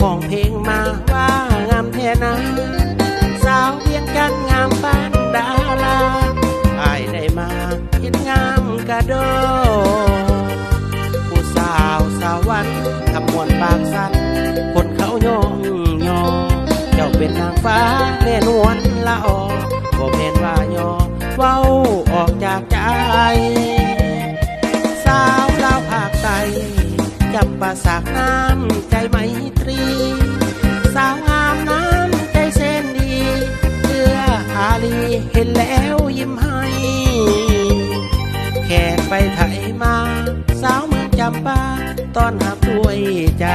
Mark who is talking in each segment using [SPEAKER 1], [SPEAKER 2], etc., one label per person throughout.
[SPEAKER 1] ห้องเพลงมาว่างามแท้นาสาวเพียงกันงามบ้านดาราอายได้มาคิดงามกระโดผู้สาวสาววันทำมวนปากสั้นคนเขายองยองเจ้าเป็นนางฟ้าแม่นวลละออบ่แม่นว่ายอเว้าออกจากใจ สาวลาวภาคใต้จำปาสากน้ำใจไหม ปาตอนรับด้วยใจ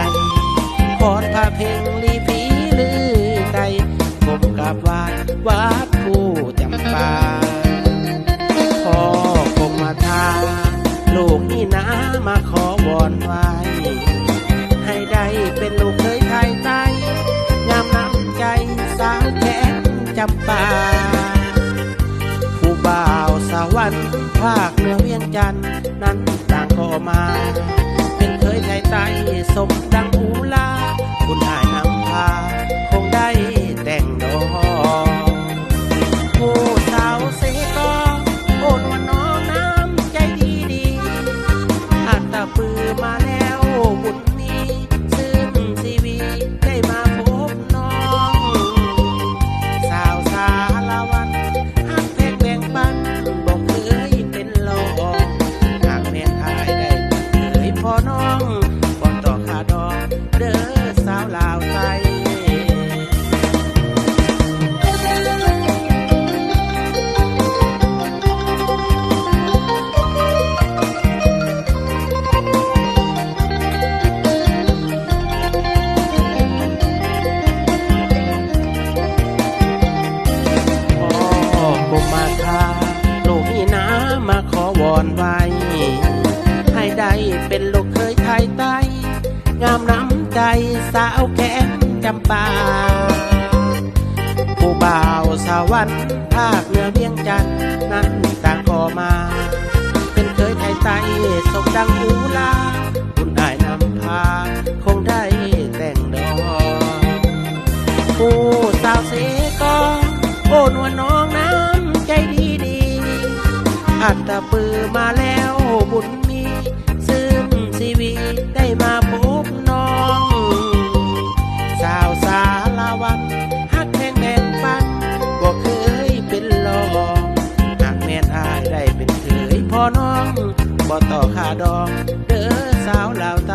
[SPEAKER 1] พอดพาเพลงลีผีลือไกลผมกับวาดวัดผู้จำปาพ่อคงมาทาลูกนี่นะมาขอวอนไว้ ให้ได้เป็นลูกเคยไทยใต้งามน้ำใจสาวแขนจำปาผู้บ่าวสวรรค์ภาคเหนือ อนไว้ให้ได้เป็นลูกเคยไทยใต้ งามน้ำใจสาวแก้มจำปาผู้บ่าวสาววันภาคเหนือเวียงจันทน์นั้นต่างก็มา เป็นเคยไทยใต้สมดังอูลาคุณอายนำพา คงได้แต่งดอกผู้ อัตตะปือมาแล้วบุญมีซึ่มซีวีได้มาพบน้อง สาวสาลาวันฮักแพงแบ่งปันก็เคยเป็นรองหากแม่นอายได้เป็นเคยพ่อน้องบ่ต่อค่าดองเด้อสาวลาวไต